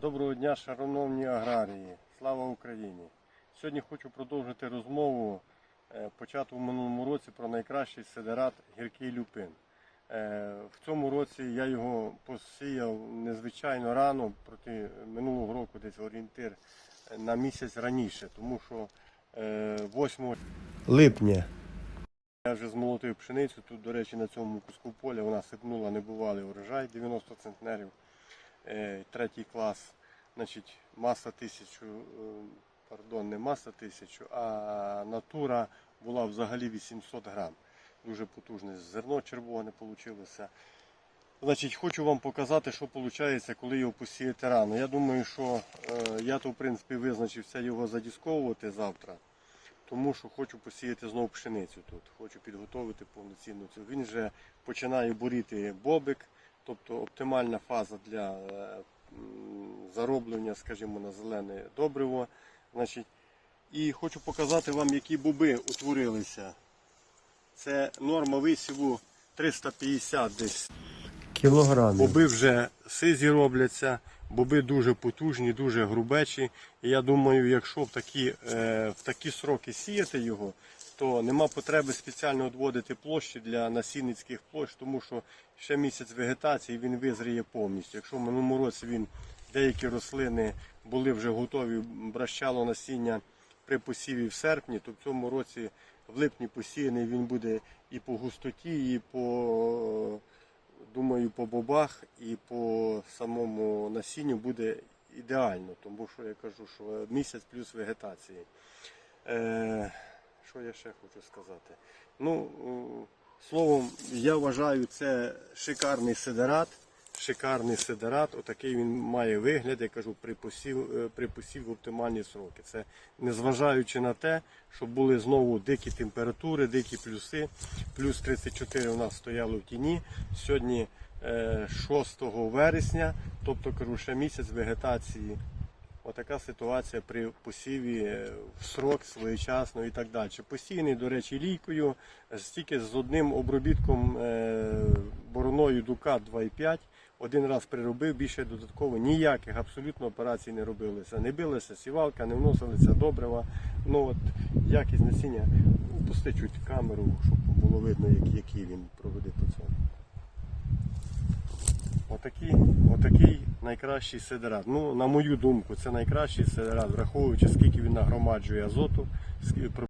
Доброго дня, шановні аграрії. Слава Україні! Сьогодні хочу продовжити розмову, е, почату в минулому році про найкращий сидерат гіркий люпин. Е, В цьому році я його посіяв незвичайно рано, проти минулого року десь орієнтир е, на місяць раніше, тому що е, 8 липня я вже змолотив пшеницю. Тут, до речі, на цьому куску поля вона сипнула небувалий урожай 90 центнерів. Е, Третій клас, значить, маса тисячу, е, пардон, не маса тисячу, а натура була взагалі 800 грам. Дуже потужне зерно червоне вийшло. Значить, хочу вам показати, що виходить, коли його посіяти рано. Я думаю, що е, я то в принципі визначився його задісковувати завтра. Тому що хочу посіяти знову пшеницю тут. Хочу підготовити повноцінну цю. Він вже починає буріти бобик, тобто оптимальна фаза для е, зароблення, скажімо, на зелене добриво. Значить, і хочу показати вам, які боби утворилися. Це норма висіву 350 десь кілограмів. Боби вже сизі робляться, боби дуже потужні, дуже грубечі. І я думаю, якщо в такі, е, в такі сроки сіяти його, то нема потреби спеціально відводити площі для насінницьких площ, тому що ще місяць вегетації він визріє повністю. Якщо в минулому році він деякі рослини були вже готові, бращало насіння при посіві в серпні, то в цьому році в липні посіяний він буде і по густоті, і по думаю, по бобах і по самому насінню буде ідеально, тому що я кажу, що місяць плюс вегетації. Е, що я ще хочу сказати? Ну, словом, я вважаю, це шикарний сидерат. Шикарний сидерат, отакий він має вигляд, я кажу, при посів, е, в оптимальні сроки. Це незважаючи на те, що були знову дикі температури, дикі плюси. Плюс 34 у нас стояло в тіні. Сьогодні е, 6 вересня, тобто кажу, ще місяць вегетації. Отака ситуація при посіві е, в срок своєчасно і так далі. Посіяний, до речі, лійкою, стільки з одним обробітком е, бороною Дукат 2,5. Один раз приробив, більше додатково ніяких абсолютно операцій не робилося. Не билася сівалка, не вносилися добрива. Ну от якість насіння. Пусти чуть камеру, щоб було видно, як- який він по цьому. Отакий, отакий найкращий сидерат. Ну, на мою думку, це найкращий сидерат, враховуючи, скільки він нагромаджує азоту,